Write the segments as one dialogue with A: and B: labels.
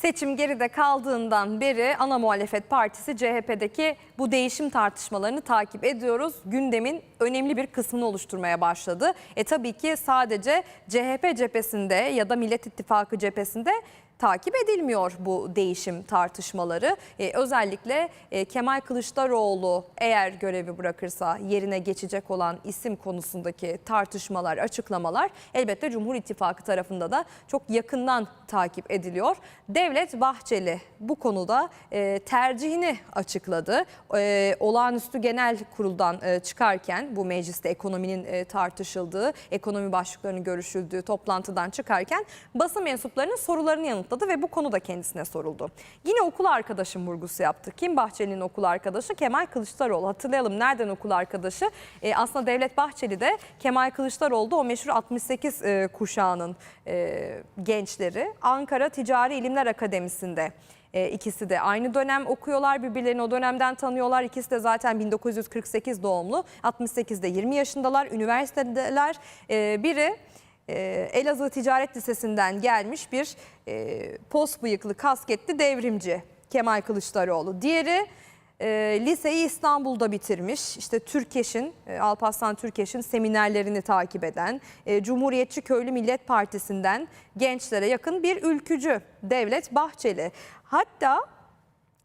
A: Seçim geride kaldığından beri ana muhalefet partisi CHP'deki bu değişim tartışmalarını takip ediyoruz. Gündemin önemli bir kısmını oluşturmaya başladı. E tabii ki sadece CHP cephesinde ya da Millet İttifakı cephesinde takip edilmiyor bu değişim tartışmaları. Ee, özellikle e, Kemal Kılıçdaroğlu eğer görevi bırakırsa yerine geçecek olan isim konusundaki tartışmalar, açıklamalar elbette Cumhur İttifakı tarafında da çok yakından takip ediliyor. Devlet Bahçeli bu konuda e, tercihini açıkladı. E, olağanüstü genel kuruldan e, çıkarken bu mecliste ekonominin e, tartışıldığı, ekonomi başlıklarının görüşüldüğü toplantıdan çıkarken basın mensuplarının sorularını yanıtladı ve bu konu da kendisine soruldu. Yine okul arkadaşım vurgusu yaptı. Kim Bahçeli'nin okul arkadaşı? Kemal Kılıçdaroğlu. Hatırlayalım nereden okul arkadaşı? E, aslında Devlet Bahçeli de Kemal Kılıçdaroğlu da o meşhur 68 e, kuşağının e, gençleri. Ankara Ticari İlimler Akademisi'nde e, ikisi de aynı dönem okuyorlar birbirlerini o dönemden tanıyorlar. İkisi de zaten 1948 doğumlu 68'de 20 yaşındalar üniversitedeler. E, biri e, Elazığ Ticaret Lisesi'nden gelmiş bir e, pos bıyıklı kasketli devrimci Kemal Kılıçdaroğlu. Diğeri e, liseyi İstanbul'da bitirmiş. İşte Türkeş'in, e, Alparslan Türkeş'in seminerlerini takip eden, e, Cumhuriyetçi Köylü Millet Partisi'nden gençlere yakın bir ülkücü Devlet Bahçeli. Hatta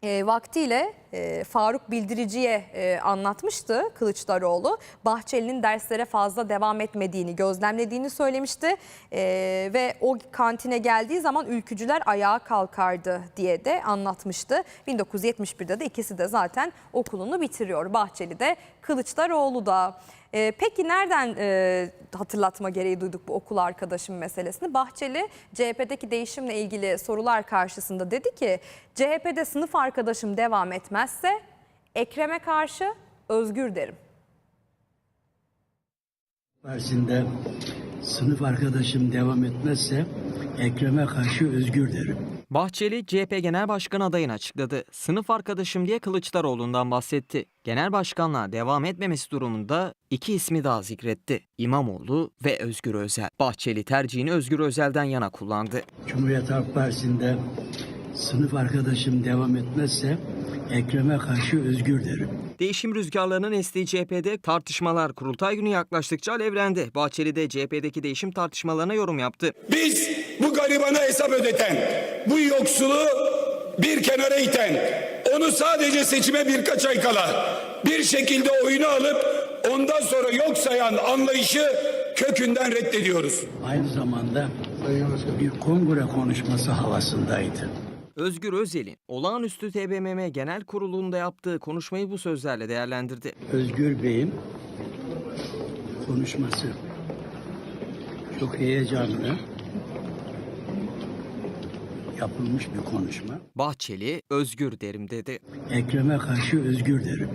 A: e, vaktiyle e, Faruk Bildirici'ye e, anlatmıştı Kılıçdaroğlu. Bahçeli'nin derslere fazla devam etmediğini, gözlemlediğini söylemişti. E, ve o kantine geldiği zaman ülkücüler ayağa kalkardı diye de anlatmıştı. 1971'de de ikisi de zaten okulunu bitiriyor. Bahçeli de Kılıçdaroğlu da. Peki nereden e, hatırlatma gereği duyduk bu okul arkadaşım meselesini? Bahçeli CHP'deki değişimle ilgili sorular karşısında dedi ki CHP'de sınıf arkadaşım devam etmezse Ekrem'e karşı özgür derim.
B: Dersinde sınıf arkadaşım devam etmezse Ekrem'e karşı özgür derim.
C: Bahçeli CHP Genel Başkanı adayını açıkladı. Sınıf arkadaşım diye Kılıçdaroğlu'ndan bahsetti. Genel başkanlığa devam etmemesi durumunda iki ismi daha zikretti. İmamoğlu ve Özgür Özel. Bahçeli tercihini Özgür Özel'den yana kullandı.
B: Cumhuriyet Halk Partisi'nde sınıf arkadaşım devam etmezse Ekrem'e karşı özgür derim.
C: Değişim rüzgarlarının estiği CHP'de tartışmalar kurultay günü yaklaştıkça alevlendi. Bahçeli de CHP'deki değişim tartışmalarına yorum yaptı.
D: Biz bu garibana hesap ödeten, bu yoksulu bir kenara iten, onu sadece seçime birkaç ay kala bir şekilde oyunu alıp ondan sonra yok sayan anlayışı kökünden reddediyoruz.
B: Aynı zamanda bir kongre konuşması havasındaydı.
C: Özgür Özel'in olağanüstü TBMM Genel Kurulu'nda yaptığı konuşmayı bu sözlerle değerlendirdi.
B: Özgür Bey'in konuşması çok heyecanlı yapılmış bir konuşma.
C: Bahçeli özgür derim dedi.
B: Ekrem'e karşı özgür derim.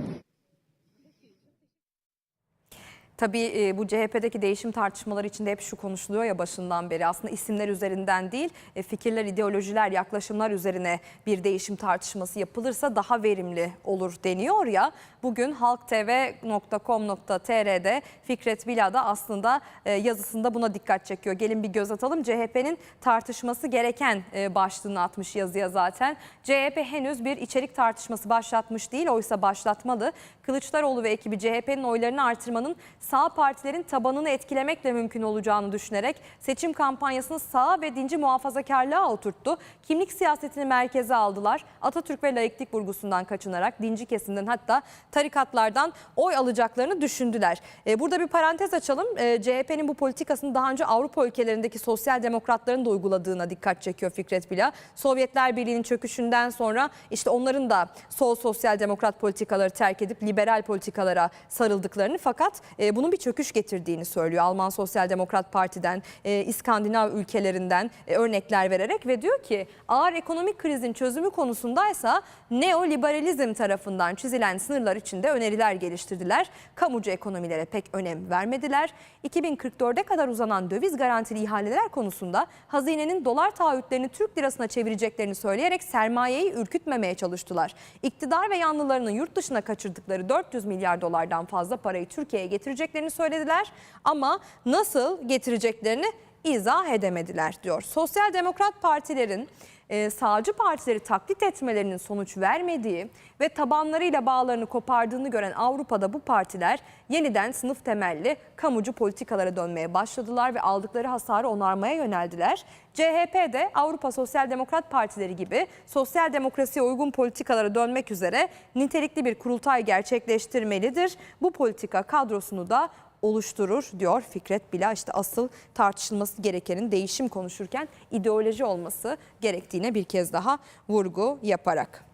A: Tabii e, bu CHP'deki değişim tartışmaları içinde hep şu konuşuluyor ya başından beri. Aslında isimler üzerinden değil, e, fikirler, ideolojiler, yaklaşımlar üzerine bir değişim tartışması yapılırsa daha verimli olur deniyor ya. Bugün halktv.com.tr'de Fikret Bila da aslında e, yazısında buna dikkat çekiyor. Gelin bir göz atalım. CHP'nin tartışması gereken başlığını atmış yazıya zaten. CHP henüz bir içerik tartışması başlatmış değil, oysa başlatmalı. Kılıçdaroğlu ve ekibi CHP'nin oylarını artırmanın sağ partilerin tabanını etkilemekle mümkün olacağını düşünerek seçim kampanyasını sağ ve dinci muhafazakarlığa oturttu. Kimlik siyasetini merkeze aldılar. Atatürk ve laiklik vurgusundan kaçınarak dinci kesimden hatta tarikatlardan oy alacaklarını düşündüler. E, burada bir parantez açalım. E, CHP'nin bu politikasını daha önce Avrupa ülkelerindeki sosyal demokratların da uyguladığına dikkat çekiyor Fikret Bila. Sovyetler Birliği'nin çöküşünden sonra işte onların da sol sosyal demokrat politikaları terk edip liberal politikalara sarıldıklarını fakat e, bunun bir çöküş getirdiğini söylüyor. Alman Sosyal Demokrat Parti'den, e, İskandinav ülkelerinden e, örnekler vererek ve diyor ki ağır ekonomik krizin çözümü konusundaysa neoliberalizm tarafından çizilen sınırlar içinde öneriler geliştirdiler. Kamucu ekonomilere pek önem vermediler. 2044'e kadar uzanan döviz garantili ihaleler konusunda hazinenin dolar taahhütlerini Türk lirasına çevireceklerini söyleyerek sermayeyi ürkütmemeye çalıştılar. İktidar ve yanlılarının yurt dışına kaçırdıkları 400 milyar dolardan fazla parayı Türkiye'ye getireceklerini söylediler ama nasıl getireceklerini izah edemediler diyor. Sosyal Demokrat Partilerin e, sağcı partileri taklit etmelerinin sonuç vermediği ve tabanlarıyla bağlarını kopardığını gören Avrupa'da bu partiler yeniden sınıf temelli kamucu politikalara dönmeye başladılar ve aldıkları hasarı onarmaya yöneldiler. CHP de Avrupa Sosyal Demokrat Partileri gibi sosyal demokrasiye uygun politikalara dönmek üzere nitelikli bir kurultay gerçekleştirmelidir. Bu politika kadrosunu da oluşturur diyor Fikret Bila. İşte asıl tartışılması gerekenin değişim konuşurken ideoloji olması gerektiğine bir kez daha vurgu yaparak.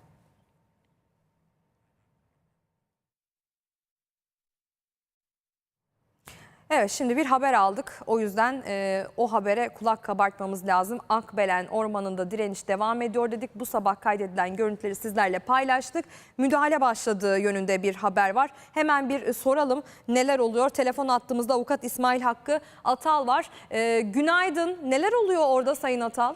A: Evet şimdi bir haber aldık. O yüzden e, o habere kulak kabartmamız lazım. Akbelen Ormanı'nda direniş devam ediyor dedik. Bu sabah kaydedilen görüntüleri sizlerle paylaştık. Müdahale başladığı yönünde bir haber var. Hemen bir soralım neler oluyor. Telefon attığımızda avukat İsmail Hakkı Atal var. E, günaydın. Neler oluyor orada Sayın Atal?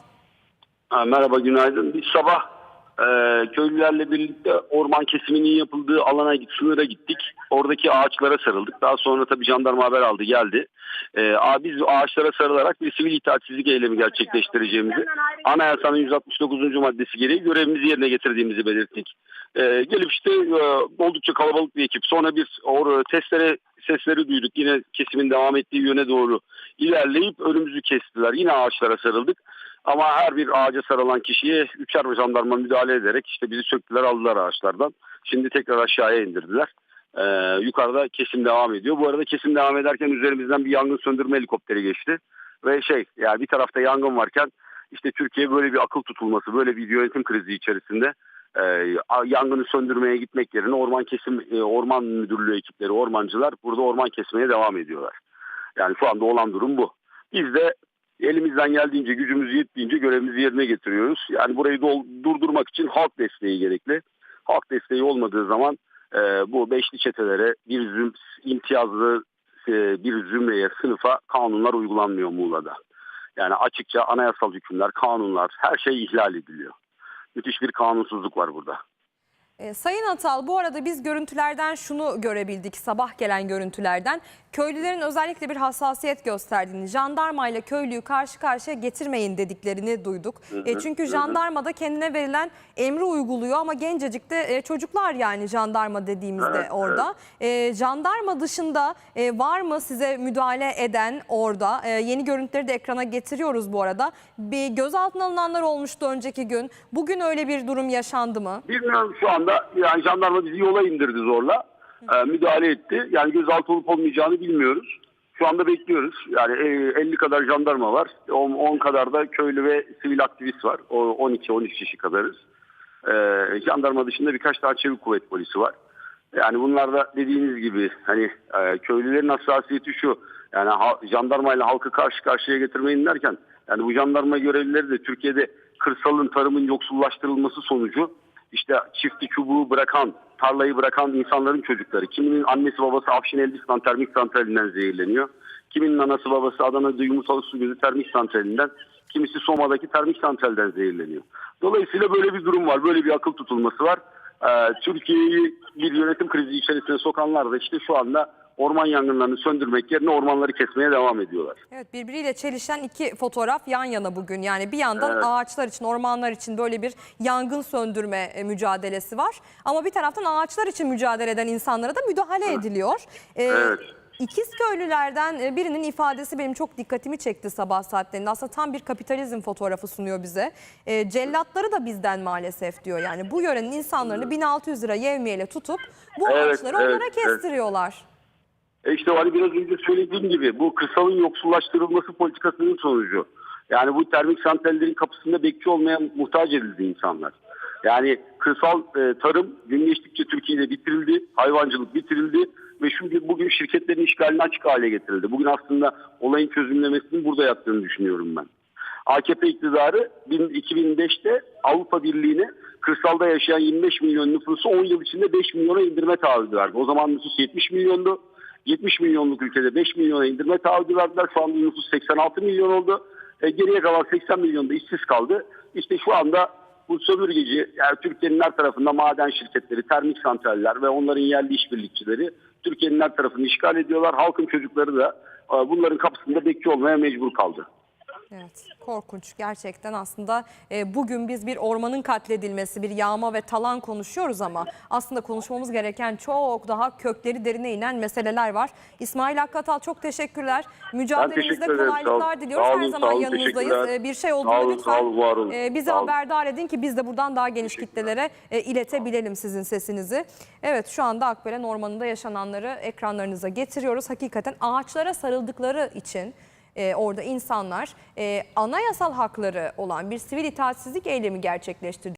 E: Ha, merhaba günaydın. Biz sabah e, köylülerle birlikte orman kesiminin yapıldığı alana sınıra gittik. Oradaki ağaçlara sarıldık. Daha sonra tabii jandarma haber aldı geldi. E, biz ağaçlara sarılarak bir sivil itaatsizlik eylemi gerçekleştireceğimizi, anayasanın 169. maddesi gereği görevimizi yerine getirdiğimizi belirttik. E, gelip işte e, oldukça kalabalık bir ekip. Sonra bir or, testere sesleri duyduk. Yine kesimin devam ettiği yöne doğru ilerleyip önümüzü kestiler. Yine ağaçlara sarıldık. Ama her bir ağaca sarılan kişiye üçer jandarma müdahale ederek işte bizi söktüler aldılar ağaçlardan. Şimdi tekrar aşağıya indirdiler. Ee, yukarıda kesim devam ediyor. Bu arada kesim devam ederken üzerimizden bir yangın söndürme helikopteri geçti. Ve şey yani bir tarafta yangın varken işte Türkiye böyle bir akıl tutulması, böyle bir yönetim krizi içerisinde e, yangını söndürmeye gitmek yerine orman kesim e, orman müdürlüğü ekipleri, ormancılar burada orman kesmeye devam ediyorlar. Yani şu anda olan durum bu. Biz de elimizden geldiğince gücümüz yettiğince görevimizi yerine getiriyoruz. Yani burayı dol- durdurmak için halk desteği gerekli. Halk desteği olmadığı zaman e, bu beşli çetelere bir züm, imtiyazlı e, bir zümreye, sınıfa kanunlar uygulanmıyor Muğla'da. Yani açıkça anayasal hükümler, kanunlar her şey ihlal ediliyor. Müthiş bir kanunsuzluk var burada.
A: E, Sayın Atal bu arada biz görüntülerden şunu görebildik sabah gelen görüntülerden. Köylülerin özellikle bir hassasiyet gösterdiğini, jandarma ile köylüyü karşı karşıya getirmeyin dediklerini duyduk. E, çünkü jandarma da kendine verilen emri uyguluyor ama gencecik de e, çocuklar yani jandarma dediğimizde
E: Evet,
A: orada. E, jandarma dışında e, var mı size müdahale eden orada? E, yeni görüntüleri de ekrana getiriyoruz bu arada. Bir gözaltına alınanlar olmuştu önceki gün. Bugün öyle bir durum yaşandı mı?
E: Bilmiyorum şu anda yani jandarma bizi yola indirdi zorla. Ee, müdahale etti. Yani gözaltı olup olmayacağını bilmiyoruz. Şu anda bekliyoruz. Yani e, 50 kadar jandarma var. 10, 10 kadar da köylü ve sivil aktivist var. O 12-13 kişi kadarız. Ee, jandarma dışında birkaç daha çevik kuvvet polisi var. Yani bunlar da dediğiniz gibi hani e, köylülerin hassasiyeti şu. Yani ha, jandarmayla halkı karşı karşıya getirmeyin derken yani bu jandarma görevlileri de Türkiye'de kırsalın tarımın yoksullaştırılması sonucu işte çiftli çubuğu bırakan, tarlayı bırakan insanların çocukları. Kiminin annesi babası Afşin Elbistan termik santralinden zehirleniyor. Kiminin anası babası Adana'da yumurtalı su gözü termik santralinden, kimisi Soma'daki termik santralden zehirleniyor. Dolayısıyla böyle bir durum var, böyle bir akıl tutulması var. Ee, Türkiye'yi bir yönetim krizi içerisine sokanlar da işte şu anda orman yangınlarını söndürmek yerine ormanları kesmeye devam ediyorlar.
A: Evet birbiriyle çelişen iki fotoğraf yan yana bugün. Yani bir yandan
E: Evet.
A: ağaçlar için, ormanlar için böyle bir yangın söndürme e, mücadelesi var. Ama bir taraftan ağaçlar için mücadele eden insanlara da müdahale ediliyor. Ee,
E: Evet.
A: İkiz köylülerden e, birinin ifadesi benim çok dikkatimi çekti sabah saatlerinde. Aslında tam bir kapitalizm fotoğrafı sunuyor bize. E, cellatları da bizden maalesef diyor. Yani bu yörenin insanlarını 1600 lira yevmiyeyle tutup bu
E: Evet,
A: ağaçları
E: evet,
A: onlara
E: evet. E işte hani biraz önce söylediğim gibi bu kırsalın yoksullaştırılması politikasının sonucu. Yani bu termik santrallerin kapısında bekçi olmaya muhtaç edildi insanlar. Yani kırsal e, tarım gün geçtikçe Türkiye'de bitirildi, hayvancılık bitirildi ve şimdi bugün şirketlerin işgaline açık hale getirildi. Bugün aslında olayın çözümlemesinin burada yattığını düşünüyorum ben. AKP iktidarı bin- 2005'te Avrupa Birliği'ne kırsalda yaşayan 25 milyon nüfusu 10 yıl içinde 5 milyona indirme taahhüdü verdi. O zaman nüfus 70 milyondu. 70 milyonluk ülkede 5 milyona indirme taahhüdü verdiler. Şu anda nüfus 86 milyon oldu. E, geriye kalan 80 milyon da işsiz kaldı. İşte şu anda bu sömürgeci yani Türkiye'nin her tarafında maden şirketleri, termik santraller ve onların yerli işbirlikçileri Türkiye'nin her tarafını işgal ediyorlar. Halkın çocukları da e, bunların kapısında bekçi olmaya mecbur kaldı.
A: Evet, korkunç gerçekten aslında e, bugün biz bir ormanın katledilmesi, bir yağma ve talan konuşuyoruz ama aslında konuşmamız gereken çok daha kökleri derine inen meseleler var. İsmail Hakkatal çok teşekkürler. Mücadelenizde
E: teşekkür ederim. Sağ
A: kolaylıklar
E: olun.
A: diliyoruz.
E: Sağ
A: Her
E: olun,
A: zaman
E: sağ olun.
A: yanınızdayız.
E: Teşekkürler.
A: E, bir şey
E: Sağ
A: olduğunda
E: olun,
A: lütfen
E: sağ olun, var olun.
A: e, bizi
E: Sağ olun.
A: haberdar edin ki biz de buradan daha geniş kitlelere e, iletebilelim sizin sesinizi. Evet şu anda Akbelen Ormanı'nda yaşananları ekranlarınıza getiriyoruz. Hakikaten ağaçlara sarıldıkları için e, orada insanlar e, anayasal hakları olan bir sivil itaatsizlik eylemi gerçekleştirdi.